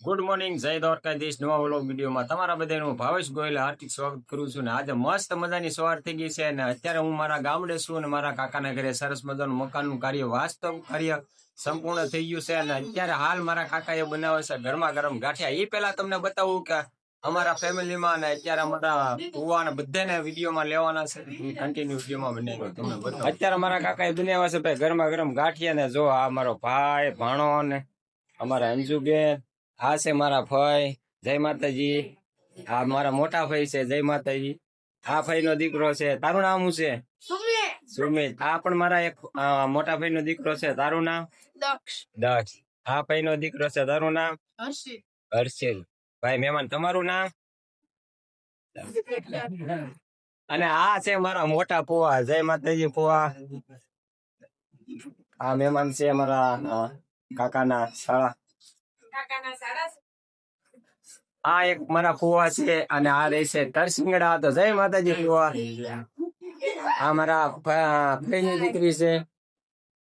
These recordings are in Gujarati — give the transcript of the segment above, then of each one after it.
ગુડ મોર્નિંગ જય દ્વારકાધીશ નવા વ્લોગ વિડીયોમાં તમારા બધાનું ભાવેશ ગોયલ હાર્દિક સ્વાગત કરું છું ને આજે મસ્ત મજાની સવાર થઈ ગઈ છે અને અત્યારે હું મારા ગામડે છું અને મારા કાકાના ઘરે સરસ મજાનું મકાનનું કાર્ય વાસ્તવ કાર્ય સંપૂર્ણ થઈ ગયું છે અને અત્યારે હાલ મારા કાકા એ બનાવે છે ગરમા ગરમ ગાંઠિયા. એ પહેલા તમને બતાવું કે અમારા ફેમિલીમાં અને અત્યારે અમારા પુવા અને બધાને વિડીયોમાં લેવાના છે. કન્ટિન્યુ વિડીયોમાં બનાવી તમને બતાવું. અત્યારે મારા કાકાએ બનાવ્યા છે ભાઈ ગરમા ગરમ ગાંઠિયા ને જો આ મારો ભાઈ, ભાણો ને અમારા અંજુબેન આ છે મારા ભાઈ. જય માતાજી. આ મારા મોટા ભાઈ છે. જય માતાજી. આ ભાઈ નો દીકરો છે. તારું નામ શું છે? સુમિત. આ પણ મારા એક મોટા ભાઈ નો દીકરો છે. તારું નામ? દક્ષ. દક્ષ. આ ભાઈ નો દીકરો છે. તારું નામ? હર્ષિત. હર્ષિલ ભાઈ મહેમાન તમારું નામ? અને આ છે મારા મોટા પોવા. જય માતાજી પોવા. આ મહેમાન છે મારા કાકાના શાળા. આ એક મારા ફુવા છે અને આ રહેશે તરસિંગડા. તો જય માતાજી ફુવા. આ મારા ભાઈ ની દીકરી છે.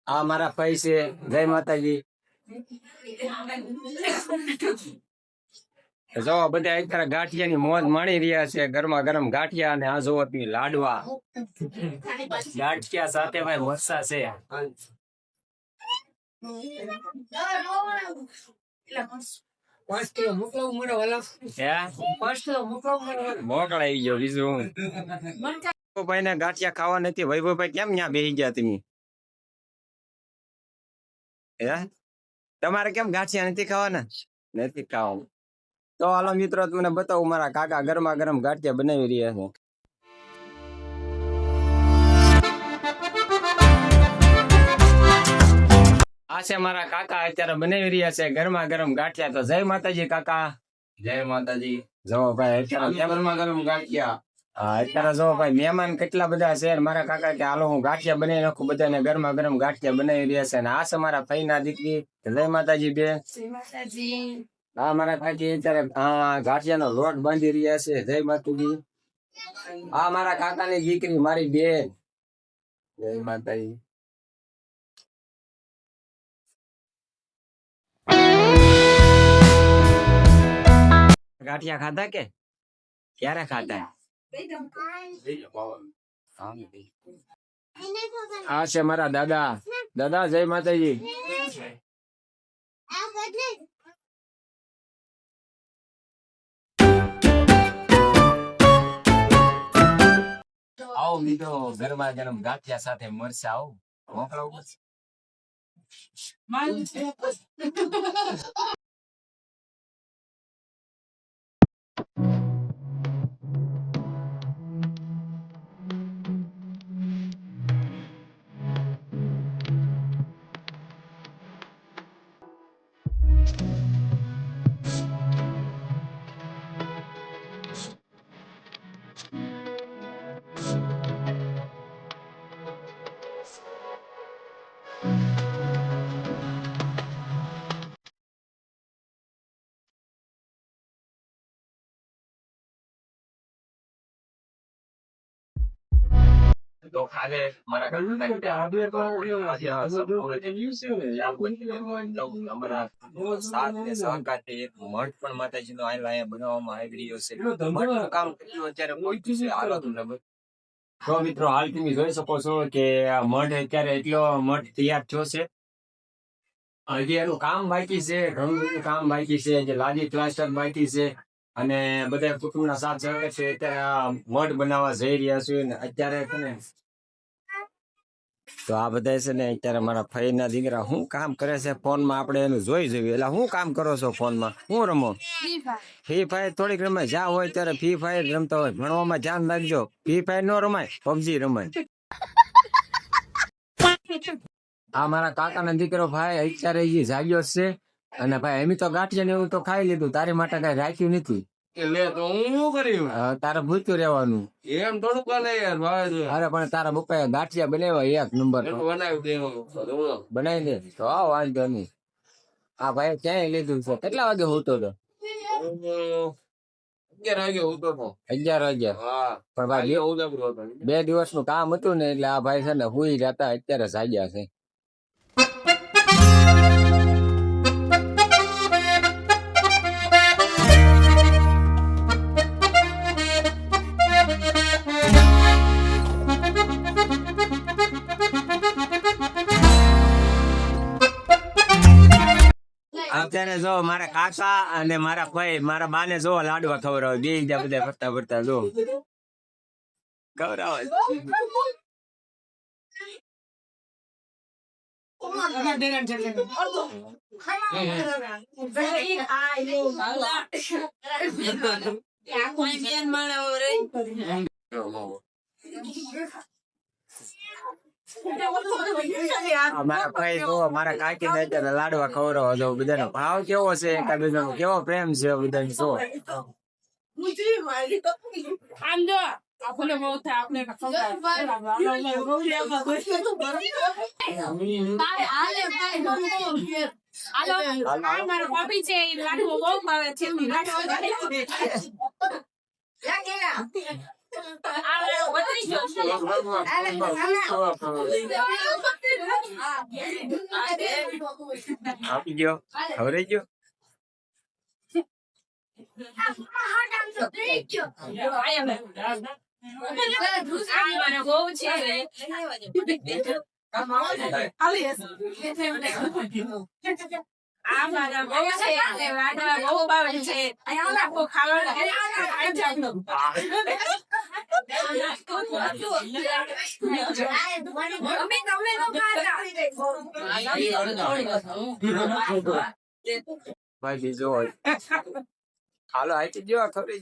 આ મારા ભાઈ છે. જય માતાજી. જો બધા અત્યારે ગાંઠિયાની મોજ માણી રહ્યા છે. ગરમા ગરમ ગાંઠિયા અને આ જોવો લાડવા. ગાંઠિયા સાથે ભાઈ વસ્સા છે. હે મોકળાઈ ગયો બીજું ભાઈ ને ગાંઠિયા ખાવા નથી વૈભવભાઈ કેમ ત્યાં બેસી ગયા તમે હે તમારે કેમ ગાંઠિયા નથી ખાવાના નથી ખાવાનું તો હાલો મિત્રો તમને બતાવું મારા કાકા ગરમા ગરમ ગાંઠિયા બનાવી રહ્યા છે છે મારા કાકા અત્યારે બનાવી રહ્યા છે. ગરમા ગરમ ગાંઠિયા તો જય માતાજી કાકા. જય માતાજી. જો ભાઈ ગરમા ગરમ ગાંઠિયા. હા અત્યારે જો ભાઈ મહેમાન કેટલા બધા છે મારા કાકા કે હાલો હું ગાંઠિયા બનાવી નાખું બધાને ગરમા ગરમ ગાંઠિયા બનાવી રહ્યા છે. અને આ છે મારા ભાઈ ના દીકરી જય માતાજી બે માતાજી. આ મારા કાકી અત્યારે આ ગાંઠિયાનો લોટ બાંધી રહ્યા છે. જય માતાજી. આ મારા કાકાની દીકરી મારી બેન. જય માતાજી. ગાંઠિયા ખાધા કે? ક્યારે ખાધા? આ છે મારા દાદા. દાદા જય માતાજી. આવો મિત્રો ગરમા ગરમ ગાંઠિયા સાથે મળશે. આવો. મોકલાવું. પછી તો કાલે મારા અમારા સાથ ને સહકારથી એક મઠ પણ માતાજીનો આયેલો અહીંયા બનાવવામાં આવી રહ્યો છે મઠનું કામ કેટલું અત્યારે પહોંચ્યું છે હાલો તમને બતાવું. તો મિત્રો હાલ તમે જોઈ શકો છો કે મઠ અત્યારે એટલો મઠ તૈયાર થયો છે હજી એનું કામ બાકી છે ઘણું બધું કામ બાકી છે જે લાદી પ્લાસ્ટર બાકી છે અને બધા કુટુંબના સાથ સહકાર છે આ મઠ બનાવવા જઈ રહ્યા છે અત્યારે છે ને તો આ બધા છે ને અત્યારે મારા ફઈના દીકરા શું કામ કરે છે ફોનમાં આપણે એનું જોઈ જોઈએ એટલે શું કામ કરો છો ફોનમાં? શું રમો? ફ્રી ફાયર થોડીક રમાય. જ્યાં હોય ત્યારે ફ્રી ફાયર રમતા હોય. ભણવામાં ધ્યાન રાખજો. ફ્રી ફાયર નો રમાય પબજી રમાય. આ મારા કાકાના દીકરો ભાઈ અત્યારે જાગ્યો છે. અને ભાઈ એમ તો ગાંઠિયા ને એવું તો ખાઈ લીધું. તારી માટે કઈ રાખ્યું નથી. લે તો હું શું કર્યું હવે તારે રહેવાનું. એમ થોડુંક બને યાર અરે પણ તારા પપ્પાએ ગાંઠિયા બનાવ્યા એક નંબર બનાવી દેવાનું બનાવી દે. તો આ વાંધો નહીં. આ ભાઈ ક્યાંય લીધું છે? કેટલા વાગે હોતો હતો આજે ઉદયપુર હતો. કામ હતું ને એટલે આ ભાઈ છે ને હુઈ રહેતા અત્યારે સાજ્યા છે. જો મારા કાકા અને મારા ભાઈ, મારા બાને જો લાડવા ખવડાવે. બે ત્યાં બધા ફરતા ફરતા જો. ખવડાવે. આ મારા ભાઈ જો મારા કાકી ને અત્યારે લાડવા ખવડાવે જો બધાનો ભાવ કેવો છે એકાબીજાનો કેવો પ્રેમ છે બધાને જો આમ જો આપણે બહુ થાય આપણે મારા ભાભી છે લાડવો બહુ ભાવે છે આ મારા આપી ગયો ખવડાઈ ગયો આ ભાઈ બીજો હાલો આઈ ગયો ખબર